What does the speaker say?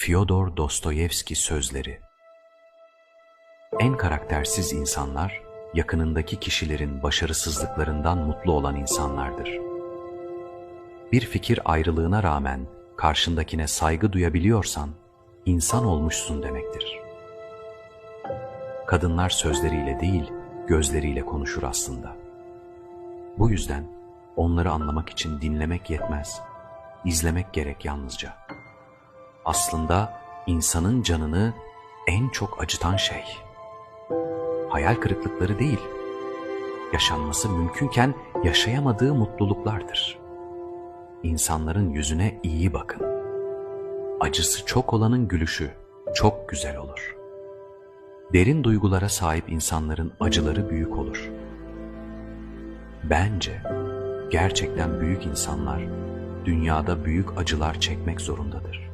Fyodor Dostoyevski sözleri En karaktersiz insanlar, yakınındaki kişilerin başarısızlıklarından mutlu olan insanlardır. Bir fikir ayrılığına rağmen karşındakine saygı duyabiliyorsan, insan olmuşsun demektir. Kadınlar sözleriyle değil, gözleriyle konuşur aslında. Bu yüzden onları anlamak için dinlemek yetmez, izlemek gerek yalnızca. Aslında insanın canını en çok acıtan şey, hayal kırıklıkları değil, yaşanması mümkünken yaşayamadığı mutluluklardır. İnsanların yüzüne iyi bakın. Acısı çok olanın gülüşü çok güzel olur. Derin duygulara sahip insanların acıları büyük olur. Bence gerçekten büyük insanlar dünyada büyük acılar çekmek zorundadır.